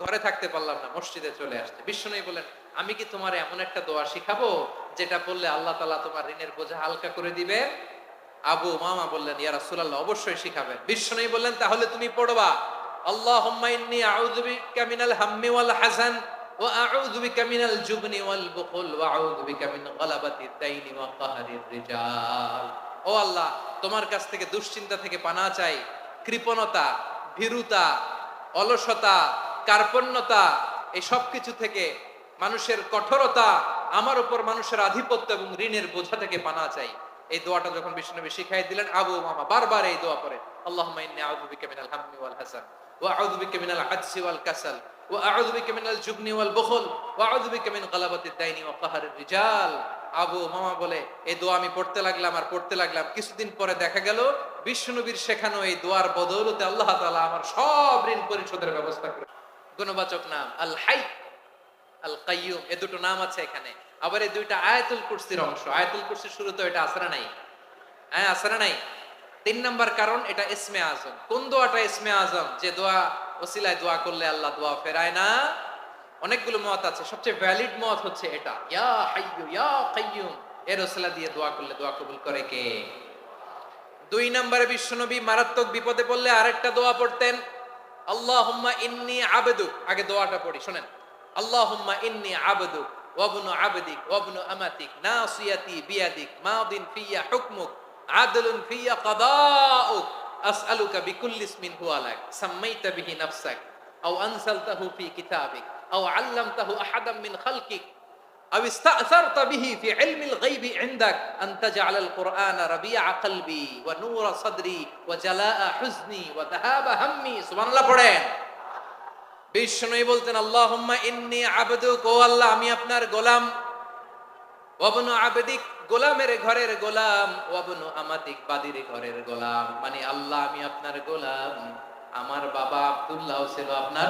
ঘরে থাকতে পারলাম না, মসজিদে চলে আসছে। বিষ্ণু বলেন আমি কি তোমার এমন একটা দোয়া শিখাবো, যেটা বললে আল্লাহ তালা তোমার ঋণের বোঝা হালকা করে দিবে? আবু মামা বললেন, ইয়া রাসূলুল্লাহ, অবশ্যই শিখাবেন। বিষ্ণু বললেন, তাহলে তুমি পড়বা হাসান ওয়াল ও আল্লাহ, তোমার কাছ থেকে দুশ্চিন্তা থেকে পানা চাই। কৃপণতা, ভীরুতা, অলসতা কার্পণ্যতা, এই সব কিছু থেকে মানুষের কঠোরতা, আমার উপর মানুষের আধিপত্য এবং ঋণের বোঝা থেকে পানা চাই। এই দোয়াটা যখন বিষ্ণুনবী শিখাই দিলেন, আবু মামা বারবার এই দোয়া রিজাল। আবু মামা বলে, এই দোয়া আমি পড়তে লাগলাম আর পড়তে লাগলাম। কিছুদিন পরে দেখা গেল বিষ্ণুনবীর শেখানো এই দোয়ার বদৌলতে আল্লাহ তাআলা আমার সব ঋণ পরিশোধের ব্যবস্থা করে গুণবাচক নাম, আল হাই, আল কাইয়ুম, এ দুটো নাম আছে এখানে। আবার এই দুইটা আয়াতুল কুরসির অংশ। আয়াতুল কুরসির শুরুতে এটা আসরা নাই। হ্যাঁ আসরা নাই। তিন নাম্বার কারণ এটা ইসমে আজম। কোন দোয়াটা ইসমে আজম? যে দোয়া, ওসিলায় দোয়া করলে আল্লাহ দোয়া ফেরায় না। অনেকগুলো মত আছে। সবচেয়ে ভ্যালিড মত হচ্ছে এটা। ইয়া হাইয়ু, ইয়া কাইয়ুম। এর ওসিলা দিয়ে দোয়া করলে দোয়া কবুল করে কে? দুই নম্বরে বিশ্বনবী মারাত্মক বিপদে পড়লে আরেকটা দোয়া পড়তেন। আল্লাহুম্মা ইন্নি আবেদু। আগে দোয়াটা পড়ি, শোনেন। আল্লাহুম্মা ইন্নি আবেদু ওয়াবনু আবেদিক ওয়াবনু আমাতিক, নাসিয়াতি বিয়াদিক, মাদিন ফিয়া হুকমুক, আদলুন ফিয়া কাদাউক, আসআলুকা বিকুল্লি ইসমিন হুয়া লাক, সাম্মাইতা বিহি নাফসাক, আও আনসালতাহু ফি কিতাবিক, আও আল্লামতাহু আহাদাম মিন খালকিক أو استأثرت به في علم الغيب عندك أن تجعل القرآن ربيع قلبي ونور صدري وجلاء حزني وذهاب همي سبحان الله পড়েন বিষ্ণুই বলতেন আল্লাহুম্মা ইন্নী আবদুক ও আল্লাহ আমি আপনার গোলাম ওয়াবনু আবেদিক গোলামের ঘরের গোলাম ওয়াবনু আমাতিক বাদির ঘরের গোলাম মানে আল্লাহ আমি আপনার গোলাম আমার বাবা আব্দুল্লাহ ছিল আপনার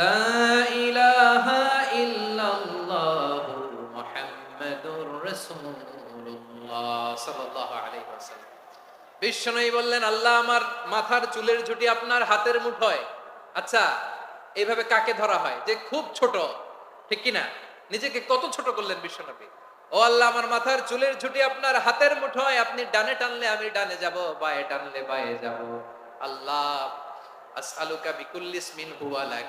লা ইলাহা ইল্লাল্লাহ মুহাম্মাদুর রাসূলুল্লাহ সাল্লাল্লাহু আলাইহি ওয়াসাল্লাম। বিশ্বনবী বললেন, আল্লাহ আমার মাথার চুলের ঝুটি আপনার হাতের মুঠোয়। আচ্ছা এইভাবে কাকে ধরা হয়? যে খুব ছোট, ঠিক কি না? নিজেকে কত ছোট করলেন বিশ্বনবী? ও আল্লাহ, আমার মাথার চুলের ঝুটি আপনার হাতের মুঠোয়। আপনি ডানে টানলে আমি ডানে যাব, বায়ে টানলে বায়ে যাব। আল্লাহ, আসআলুকা বিকুল্লিস মিন হুয়া লাক।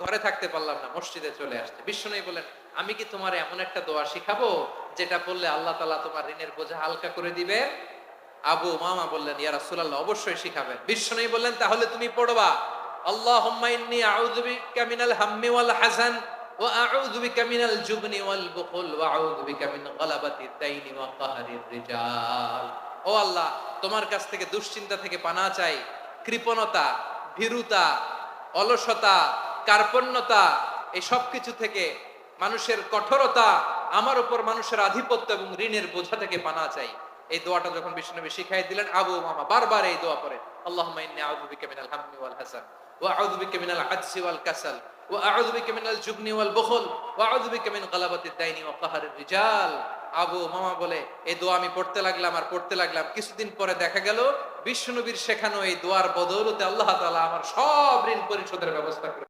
ঘরে থাকতে পারলাম না, মসজিদে চলে আসছে বিশ্বনবী বলেন আমি কি তোমার এমন একটা দোয়া শিখাবো, যেটা বললে আল্লাহ তালা তোমার ঋণের বোঝা হালকা করে দিবে? আবু মামা বললেন, ইয়া রাসূলুল্লাহ, অবশ্যই শিখাবেন। বিশ্বনবী বললেন, তাহলে তুমি পড়বা রিজাল। ও আল্লাহ, তোমার কাছ থেকে দুশ্চিন্তা থেকে পানা চাই, কৃপণতা, ভীরুতা, অলসতা কার্পণ্যতা, এই সব কিছু থেকে মানুষের কঠোরতা, আমার উপর মানুষের আধিপত্য এবং ঋণের বোঝা থেকে পানা চাই। এই দোয়াটা যখন বিষ্ণুনবী শিখাই দিলেন, আবু মামা বারবার এই দোয়া পড়ে ওয়াল হাসান বিকা মিনাল আজসি ওয়াল কাসাল বিকা মিনাল ওয়াল বুখল বিকা মিন দাইনি ওয়া রিজাল। আবু মামা বলে, এই দোয়া আমি পড়তে লাগলাম আর পড়তে লাগলাম। কিছুদিন পরে দেখা গেল বিষ্ণুনবীর শেখানো এই দোয়ার বদৌলতে আল্লাহ তাআলা আমার সব ঋণ পরিশোধের ব্যবস্থা করে